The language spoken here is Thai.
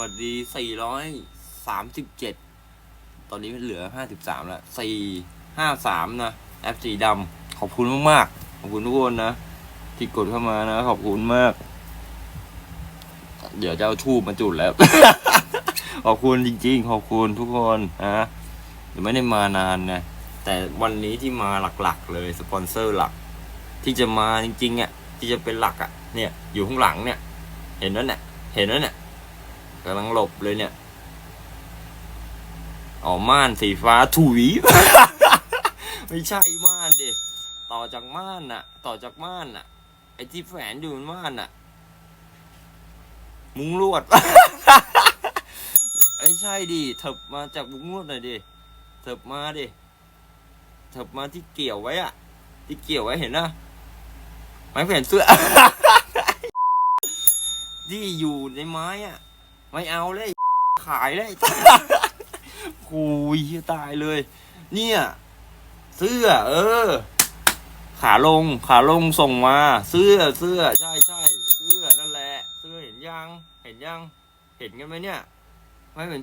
วัสดีสี่ร้อยสามสิบเจ็ดตอนนี้เหลือห้าสิบสามแล้วสี่ห้าสามนะแอปสีดำขอบคุณมากๆขอบคุณทุกคนนะที่กดเข้ามานะ ขอบคุณมาก เดี๋ยวจะเอาทูบมาจุดแล้ว ขอบคุณจริงๆ ขอบคุณทุกคนนะเดี๋ยวไม่ได้มานานนะแต่วันนี้ที่มาหลักๆ เลยสปอนเซอร์หลัก ที่จะมาจริงๆอะที่จะเป็นหลักอะ เนี่ย อยู่ข้างหลังเนี่ย เห็นแล้วเนี่ยเห็นแล้วเนี่ย กำลังหลบเลยเนี่ยอ๋อม่านสีฟ้าถุย ไม่ใช่ม่านดิต่อจากม่านน่ะ ต่อจากม่านน่ะ ไอ้ที่แฝนอยู่บนม่านน่ะ มุ้งลวดไม่ใช่ดิเถิบมาจากมุ้งลวดหน่อยดิเถิบมาดิเถิบมาที่เกี่ยวไว้อะที่เกี่ยวไว้เห็นนะไม้แขวนเสื้อที่อยู่ในไม้อะ ไม่เอาเลย ขายเลยคุยตายเลย เนี่ย เสื้อ เออ ขาลง ขาลงส่งมา เสื้อเสื้อ ใช่ใช่เสื้อนั่นแหละ เสื้อเห็นยัง เห็นยัง เห็นกันไหมเนี่ย ไม่เหมือน